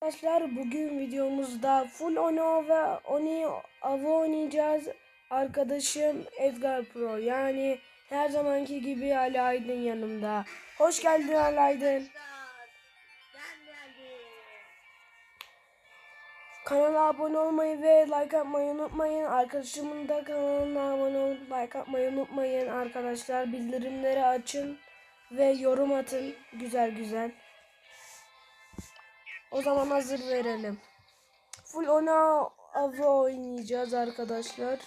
Arkadaşlar bugün videomuzda full Ono ve Oni Avo oynayacağız. Arkadaşım Edgar Pro yani her zamanki gibi Ali Aydın yanımda. Hoş geldin Ali Aydın. Kanala abone olmayı ve like atmayı unutmayın. Arkadaşımın da kanalına abone olup like atmayı unutmayın arkadaşlar. Bildirimleri açın ve yorum atın güzel güzel. O zaman hazır verelim. Full ona Avo oynayacağız arkadaşlar.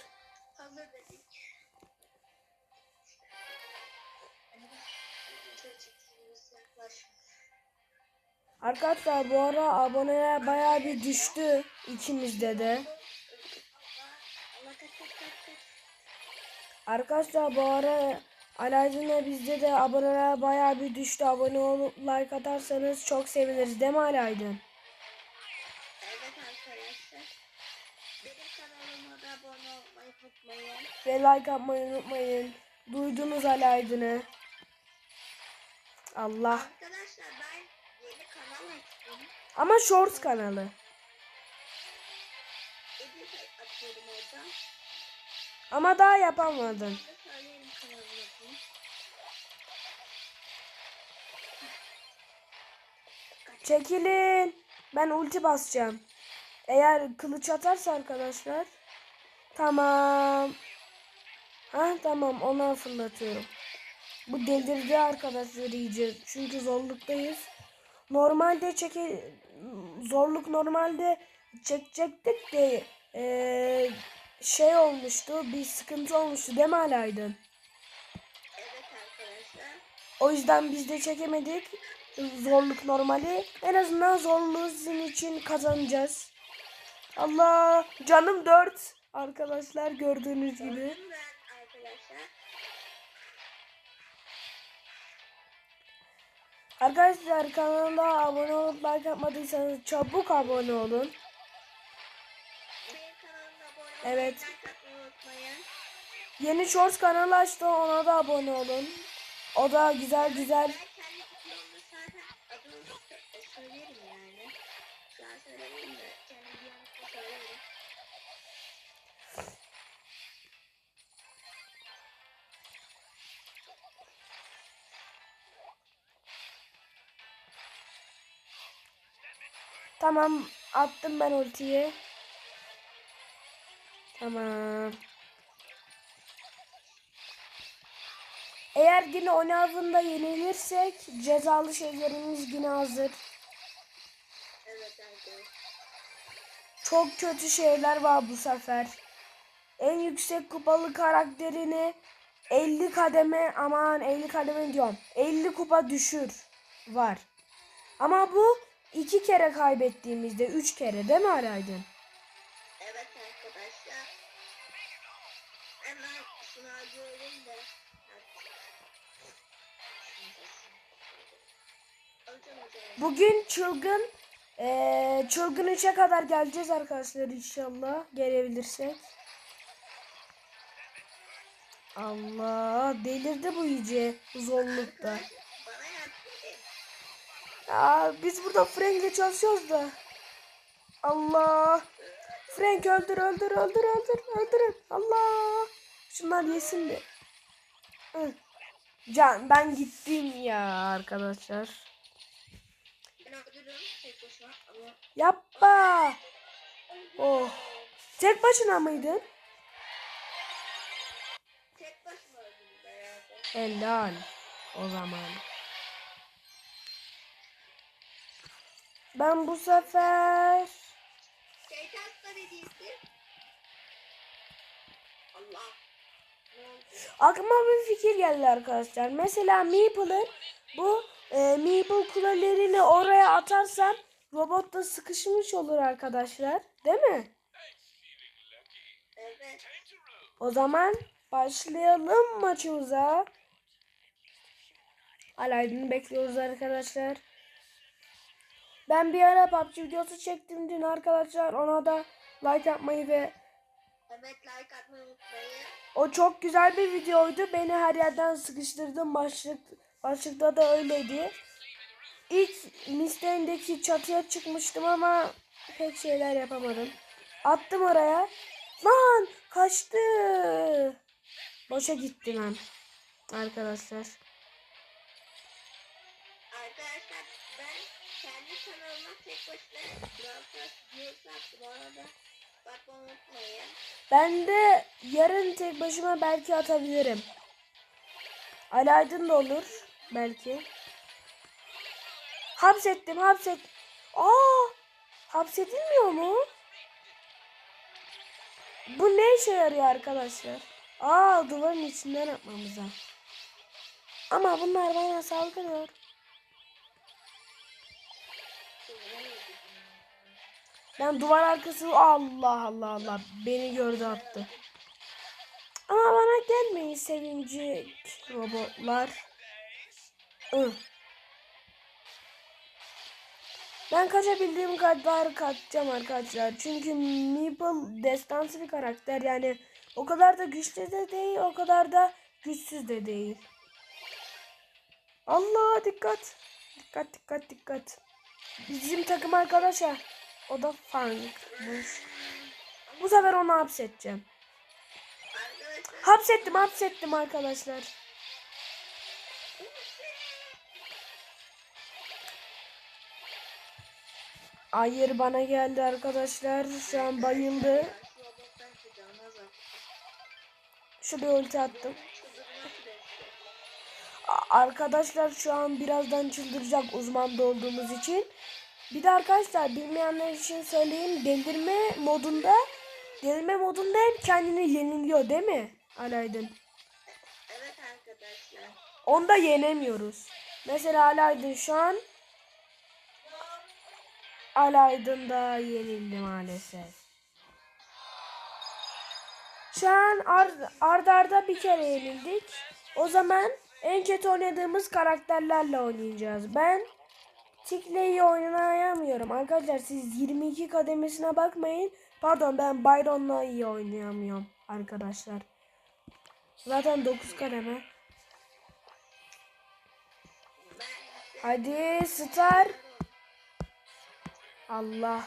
Arkadaşlar bu ara aboneler bayağı bir düştü ikimizde de. Arkadaşlar bu ara Alaydın'la bizde de aboneler bayağı bir düştü. Abone olup like atarsanız çok seviniriz değil mi Alaydın? Evet arkadaşlar. Benim kanalıma da abone olmayı unutmayın. Ve like atmayı unutmayın. Duydunuz Alaydın'ı. Allah. Arkadaşlar ben yeni kanal açtım. Ama Shorts kanalı. Edit atıyorum orada. Ama daha adını. Çekilin. Ben ulti basacağım. Eğer kılıç atarsa arkadaşlar. Tamam. Ha tamam ona fırlatıyorum. Bu delirdi arkadaşlar iyice. Çünkü zorluktayız. Normalde çeke zorluk normalde çekecektik de eee, şey olmuştu. Bir sıkıntı olmuştu değil mi Alaydın? Evet arkadaşlar. O yüzden biz de çekemedik. Zorluk normali. En azından zorluğu sizin için kazanacağız. Allah canım 4 arkadaşlar gördüğünüz gibi. Arkadaşlar. Kanala abone olup like yapmadıysanız çabuk abone olun. Evet. Yeni Shorts kanalı açtı ona da abone olun. O da güzel güzel. Ben kendi videomda zaten Tamam. Eğer yine oynadığında yenilirsek cezalı şeylerimiz yine hazır. Evet arkadaşlar. Çok kötü şeyler var bu sefer. En yüksek kupalı karakterini 50 kademe aman 50 kademe diyorum. 50 kupa düşür var. Ama bu iki kere kaybettiğimizde 3 kere değil mi Araydın? Hemen şunu alıyorum da. Bugün çılgın eee çılgın 3'e kadar geleceğiz arkadaşlar inşallah gelebilirsek. Allah delirdi bu iyice zorlukta. Ya biz burada Frank'le çalışıyoruz da. Allah. Frank öldür öldür öldür öldür öldürün. Allah. Şunlar yesin. Hı. Can ben gittim ya arkadaşlar. Yapma. Oh. Tek başına mıydın? tek. Helal. O zaman. Ben bu sefer Şeytan hediyesi. Allah. Aklıma bir fikir geldi arkadaşlar. Mesela Meeple'ın bu e, Meeple kulelerini oraya atarsan robot da sıkışmış olur arkadaşlar. Değil mi? Evet. O zaman başlayalım maçımıza. Alaydın'ı bekliyoruz arkadaşlar. Ben bir ara PUBG videosu çektim dün arkadaşlar. Ona da like yapmayı ve Evet like atmayı unutmayın. O çok güzel bir videoydu. Beni her yerden sıkıştırdım. Başlık, başlıkta da öyleydi. ilk Misten'deki çatıya çıkmıştım ama pek şeyler yapamadım. Attım oraya. Lan kaçtı. Boşa gitti lan. Arkadaşlar. Arkadaşlar ben kendi kanalıma tek başına Brawl videosu attım. Ona Ben de yarın tek başıma belki atabilirim. Alaydın da olur belki. Hapsettim hapset. Aa! Hapsedilmiyor mu? Bu ne işe yarıyor arkadaşlar? Aa duvarın içinden atmamıza. Ama bunlar bana saldırıyor. Ben duvar arkası Allah Allah Allah beni gördü attı. Ama bana gelmeyin sevincik robotlar. Ih. Ben kaçabildiğim kadar kaçacağım arkadaşlar. Çünkü Meeple destansı bir karakter. Yani o kadar da güçlü de değil, o kadar da güçsüz de değil. Allah dikkat. Dikkat dikkat dikkat. Bizim takım arkadaşa. O da Frank'mış. Bu sefer onu hapsedeceğim. Hapsettim hapsettim arkadaşlar. Hayır bana geldi arkadaşlar. Şu an bayıldı. şu. Şuraya ulti attım. Arkadaşlar şu an birazdan çıldıracak uzmanda olduğumuz için. Bir de arkadaşlar bilmeyenler için söyleyeyim. Delirme modunda delirme modunda hep kendini yeniliyor değil mi? Alaydın. Evet arkadaşlar. Onda yenemiyoruz. Mesela Alaydın şu an Alaydın da yenildi maalesef. Şu an ard, arda arda bir kere yenildik. O zaman en kötü oynadığımız karakterlerle oynayacağız. Ben Tikle'yi oynayamıyorum. Arkadaşlar siz 22 kademesine bakmayın. Pardon ben Byron'la iyi oynayamıyorum arkadaşlar. Zaten 9 kademe. Hadi Star. Allah.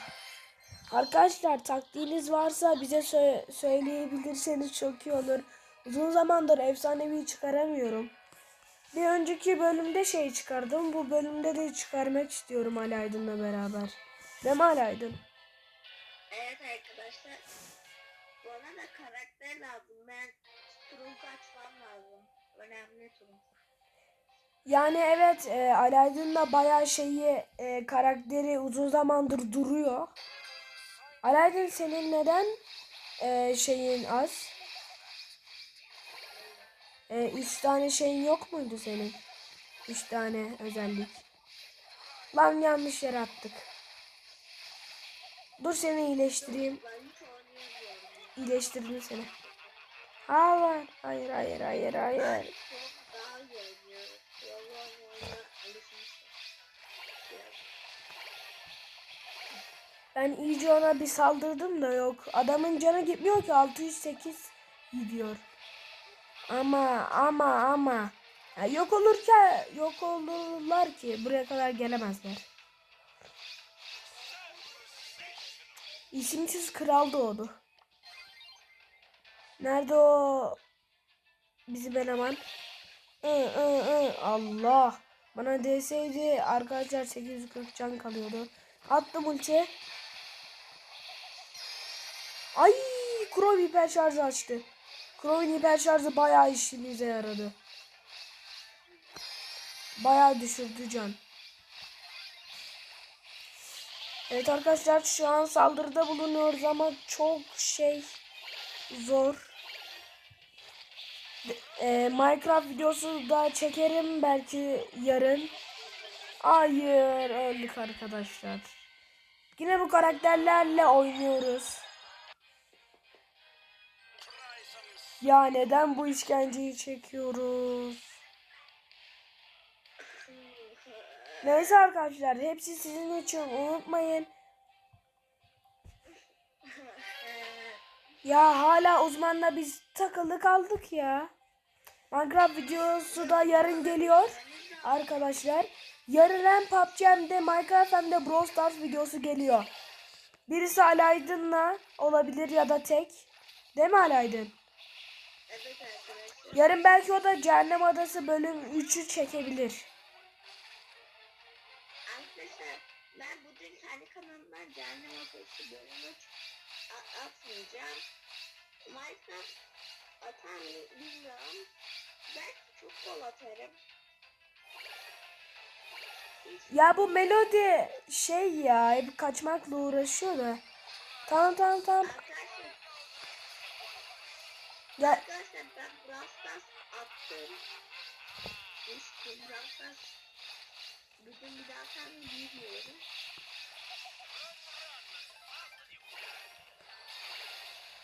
Arkadaşlar taktiğiniz varsa bize sö- söyleyebilirseniz çok iyi olur. Uzun zamandır efsanevi çıkaramıyorum. Bir önceki bölümde şey çıkardım. Bu bölümde de çıkarmak istiyorum Ali Aydın'la beraber. Değil mi Ali Aydın? Evet arkadaşlar. Bana da karakter lazım. Ben turun açmam lazım. Önemli turun. Yani evet e, Ali Aydın'la bayağı şeyi e, karakteri uzun zamandır duruyor. Ali Aydın senin neden e, şeyin az? E, üç tane şeyin yok muydu senin? Üç tane özellik. Lan yanlış yere attık. Dur seni iyileştireyim. İyileştirdim seni. Hayır, hayır, hayır, hayır, hayır. Ben iyice ona bir saldırdım da yok. Adamın canı gitmiyor ki 608 gidiyor. Ama ama ama Ya yok olurken yok olurlar ki buraya kadar gelemezler. İsimsiz kral doğdu. Nerede o bizim eleman? Hı, hı, hı. Allah. Bana deseydi arkadaşlar 840 can kalıyordu. Attım ulti. Ay Crow hiper şarjı açtı. Crow'un hiper şarjı bayağı işimize yaradı. Bayağı düşürdü can. Evet arkadaşlar şu an saldırıda bulunuyoruz ama çok şey zor. E, Minecraft videosu da çekerim belki yarın. Hayır öldük arkadaşlar. Yine bu karakterlerle oynuyoruz. Ya neden bu işkenceyi çekiyoruz? Neyse arkadaşlar hepsi sizin için unutmayın. Ya hala uzmanla biz takılı kaldık ya. Minecraft videosu da yarın geliyor arkadaşlar. Yarın hem PUBG hem de Minecraft hem de Brawl Stars videosu geliyor. Birisi Alaydın'la olabilir ya da tek. Değil mi Alaydın? Yarın belki o da Cehennem Adası bölüm 3'ü çekebilir. Arkadaşlar ben bugün kendi kanalımdan Cehennem Adası bölümü a- atmayacağım. Minecraft atar mı bilmiyorum. Belki çok bol atarım. Ya bu melodi şey ya hep kaçmakla uğraşıyor da. Tamam tamam tamam. Arkadaşlar, Ya arkadaşlar ben Brawl Stars attım. İşte Brawl Stars bugün bir daha mı bilmiyorum.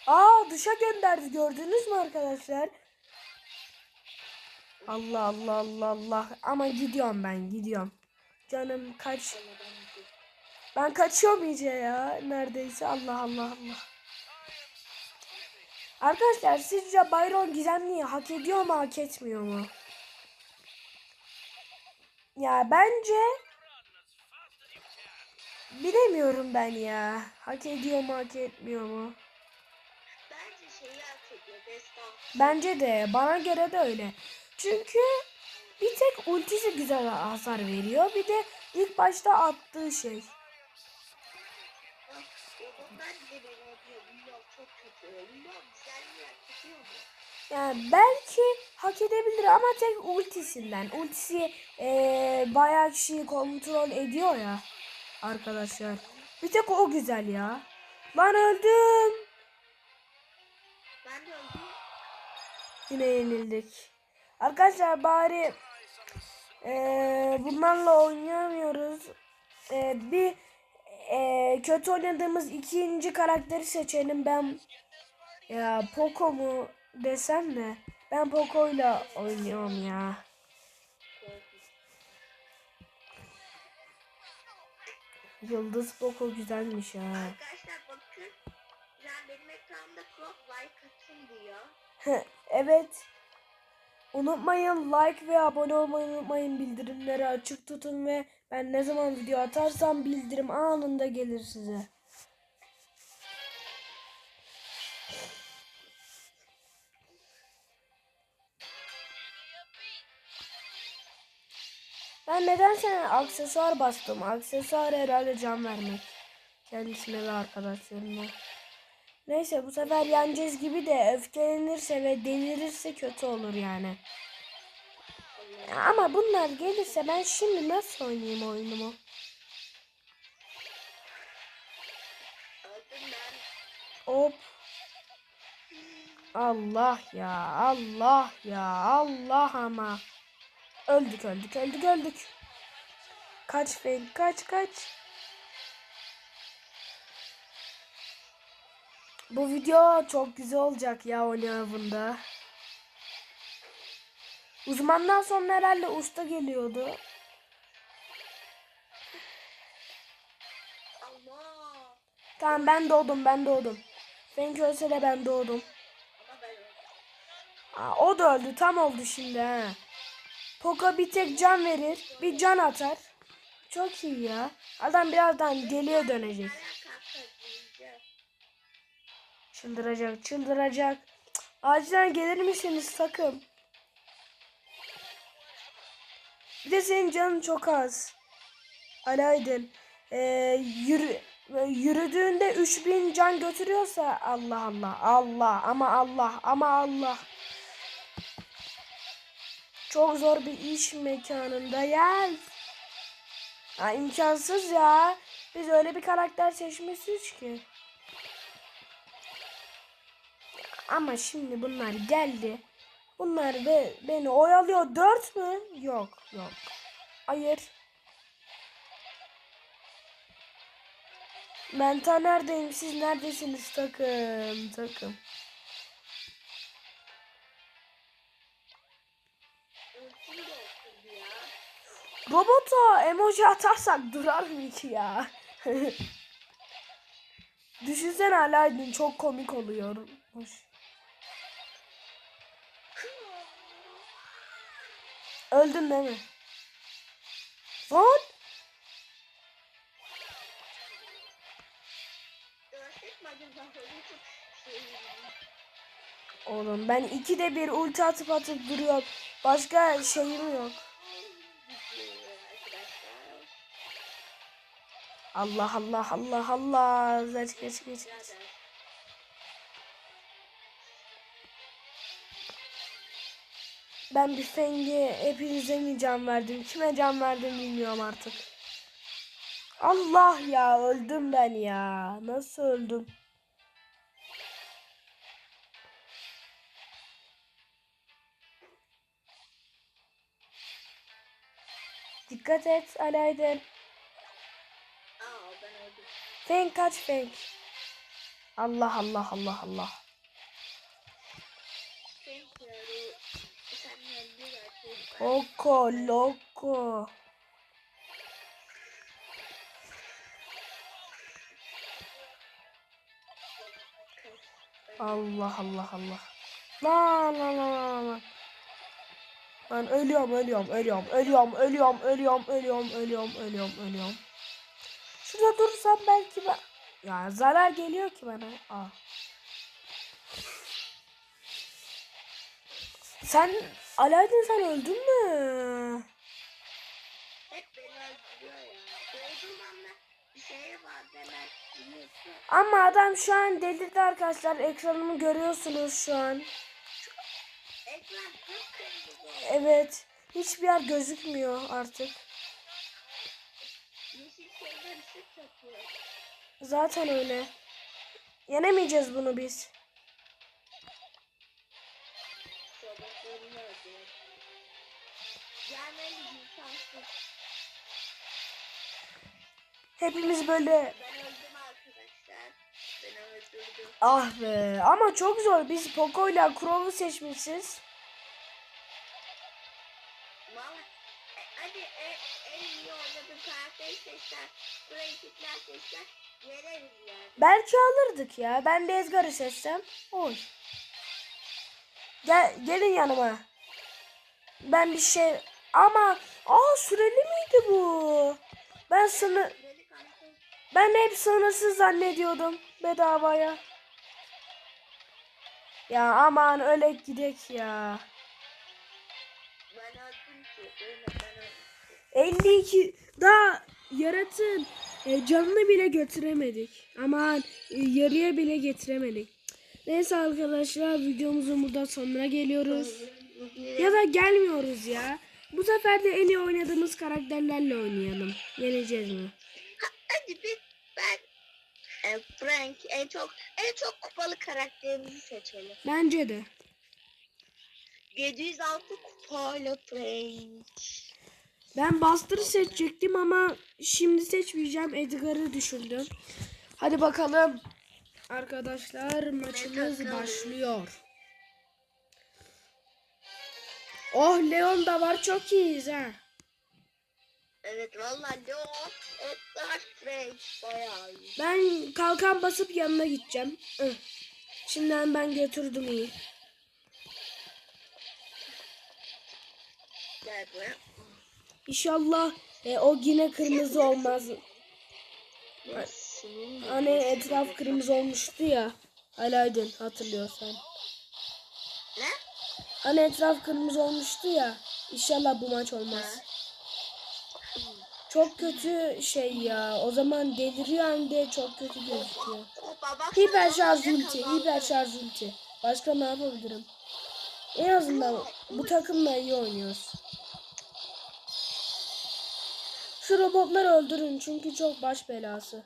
aa dışa gönderdi gördünüz mü arkadaşlar? Allah Allah Allah Allah ama gidiyorum ben gidiyorum. Canım kaç. Ben kaçıyorum iyice ya neredeyse Allah Allah Allah. Arkadaşlar sizce Byron Gizemli'yi hak ediyor mu hak etmiyor mu? Ya bence bilemiyorum ben ya. Hak ediyor mu hak etmiyor mu? Bence şeyi hak ediyor. Destan. Bence de bana göre de öyle. Çünkü bir tek ultisi güzel hasar veriyor. Bir de ilk başta attığı şey. Çok kötü. Güzel mi mu? Yani belki hak edebilir ama tek ultisinden. Ultisi eee bayağı kişiyi kontrol ediyor ya arkadaşlar. Bir tek o güzel ya. Lan öldüm. Ben de öldüm. Yine yenildik. Arkadaşlar bari eee, bunlarla oynayamıyoruz. Eee, bir kötü oynadığımız ikinci karakteri seçelim. Ben ya Poco mu desem de ben Poco'yla oynuyorum ya. Yıldız Poco güzelmiş ya. Arkadaşlar bakın. Yani benim ekranımda crop like atın diyor. evet. Unutmayın like ve abone olmayı unutmayın. Bildirimleri açık tutun ve ben ne zaman video atarsam bildirim anında gelir size. Ben nedense aksesuar bastım. Aksesuar herhalde can vermek. Kendisine ve arkadaşlarına. Neyse bu sefer yeneceğiz gibi de öfkelenirse ve delirirse kötü olur yani. Ama bunlar gelirse ben şimdi nasıl oynayayım oyunumu? Hop. Allah ya Allah ya Allah ama. Öldük öldük öldük öldük. Kaç fail kaç kaç. Bu video çok güzel olacak ya oynayavında. Uzmandan sonra herhalde usta geliyordu. Allah. Tamam ben doğdum ben doğdum. Fenk ölse de ben doğdum. Ama. Aa, o da öldü tam oldu şimdi ha. Poco bir tek can verir. Bir can atar. Çok iyi ya. Adam birazdan geliyor dönecek. Çıldıracak çıldıracak. Acilen gelir misiniz sakın. Bir de senin canın çok az. Alaydın. Ee, yürü, yürüdüğünde 3000 can götürüyorsa Allah Allah Allah ama Allah ama Allah. Çok zor bir iş mekanında yer. Ha, imkansız ya. Biz öyle bir karakter seçmişiz ki. Ama şimdi bunlar geldi. Bunlar be, beni oyalıyor. Dört mü? Yok yok. Hayır. Ben ta neredeyim? Siz neredesiniz takım? Takım. Robota emoji atarsak durar mı ki ya? Düşünsene Alaydın çok komik oluyormuş. Öldün değil mi? Lan. Oğlum ben ikide bir ulti atıp atıp duruyorum. Başka şeyim yok. Allah Allah Allah Allah. Geç geç geç. geç. Ben bir Feng'e hepinize mi can verdim? Kime can verdim bilmiyorum artık. Allah ya öldüm ben ya. Nasıl öldüm? Dikkat et Alayden. Aa ben öldüm. Feng kaç Feng. Allah Allah Allah Allah. Loco loco. Allah Allah Allah. Lan lan lan lan lan. Ben ölüyorum ölüyorum ölüyorum ölüyorum ölüyorum ölüyorum ölüyorum ölüyorum ölüyorum ölüyorum. Şurada dursam belki ben... Ya zarar geliyor ki bana. Aa. Sen Aladdin sen öldün mü? Ama adam şu an delirdi arkadaşlar. Ekranımı görüyorsunuz şu an. Evet. Hiçbir yer gözükmüyor artık. Zaten öyle. Yenemeyeceğiz bunu biz. Gelmeli. Hepimiz böyle Ben öldüm arkadaşlar. Beni öldürdü. ah be ama çok zor. Biz Poco ile Crow'u seçmişiz. E, hadi e, en iyi oynadığım karakteri seçler. Burayı kitler. Veririz yani. Belki alırdık ya. Ben de Ezgar'ı seçsem. Oy. Gel, gelin yanıma. Ben bir şey... Ama... Aa süreli miydi bu? Ben kanka. Ben hep sınırsız zannediyordum bedavaya. Ya aman öyle gidek ya. Ben öldüm ki. Ölme ben öldüm. 52 daha yaratın e, canını bile götüremedik. Aman e, yarıya bile getiremedik. Neyse arkadaşlar videomuzun burada sonuna geliyoruz. Ya da gelmiyoruz ya. Bu sefer de en iyi oynadığımız karakterlerle oynayalım. Yeneceğiz mi? Hadi biz ben e, Frank en çok en çok kupalı karakterimizi seçelim. Bence de. 706 kupayla Frank. Ben Buster'ı seçecektim ama şimdi seçmeyeceğim. Edgar'ı düşündüm. Hadi bakalım. Arkadaşlar maçımız başlıyor. Oh Leon da var çok iyiyiz ha. Evet vallahi Leon, Edgar, Frank bayağı iyi. Ben kalkan basıp yanına gideceğim. Hı. Şimdiden ben götürdüm iyi. Gel buraya. İnşallah e, o yine kırmızı olmaz. Hani etraf kırmızı olmuştu ya. Alaydın hatırlıyorsan. Hani etraf kırmızı olmuştu ya. İnşallah bu maç olmaz. Çok kötü şey ya. O zaman deliriyor hem de çok kötü gözüküyor. Hiper şarj ulti, hiper şarj ulti. Başka ne yapabilirim? En azından bu takımla iyi oynuyoruz. Şu robotları öldürün çünkü çok baş belası.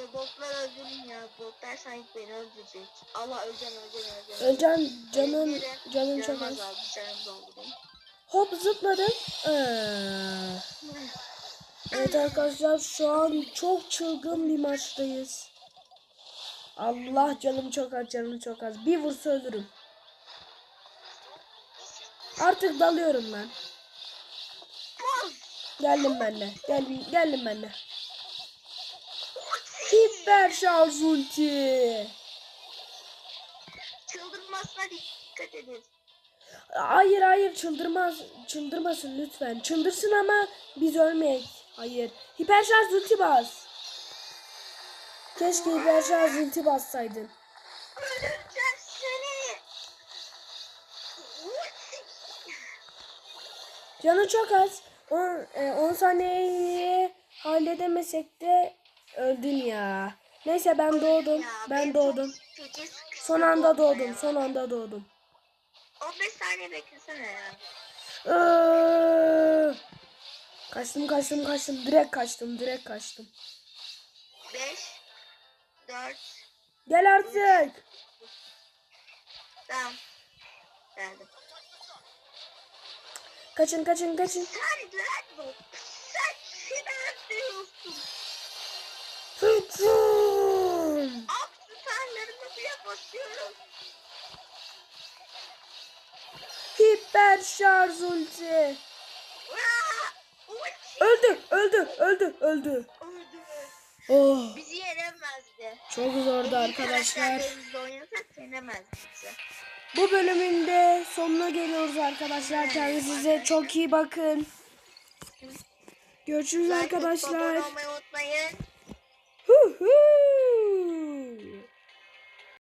Ya botlar öldürün ya. Botlar sanki beni öldürecek. Allah öleceğim öleceğim öleceğim. Canın Öldürün. canın çok Canım az. canım. Hop zıpladım. Ee. Evet arkadaşlar şu an çok çılgın bir maçtayız. Allah canım çok az canım çok az. Bir vursa ölürüm. Artık dalıyorum ben. Geldim ben de. Geldim, geldim ben de. Hiper şarj ulti. Çıldırmasına dikkat edin. Hayır hayır çıldırmaz. Çıldırmasın lütfen. Çıldırsın ama biz ölmek. Hayır. Hiper şarj ulti bas. Keşke hiper şarj ulti bassaydın. Öleceğim seni. Canı çok az. 10 e, saniyeyi halledemesek de Öldüm ya. Neyse ben doğdum. Ben doğdum. Son anda doğdum. Son anda doğdum. 15 saniye beklesene ya. Kaçtım kaçtım kaçtım. Direkt kaçtım. Direkt kaçtım. 5 4 Gel artık. Tamam. Geldim. Kaçın kaçın kaçın. Sen nerede? Sen, Alt tutarlarımı bile. Hiper şarj ulti. Öldü, öldü, öldü, öldü. Oh. Bizi yenemezdi. Çok zordu arkadaşlar. Bu bölümün de sonuna geliyoruz arkadaşlar. Kendinize çok iyi bakın. Görüşürüz arkadaşlar. Abone. Woohoo!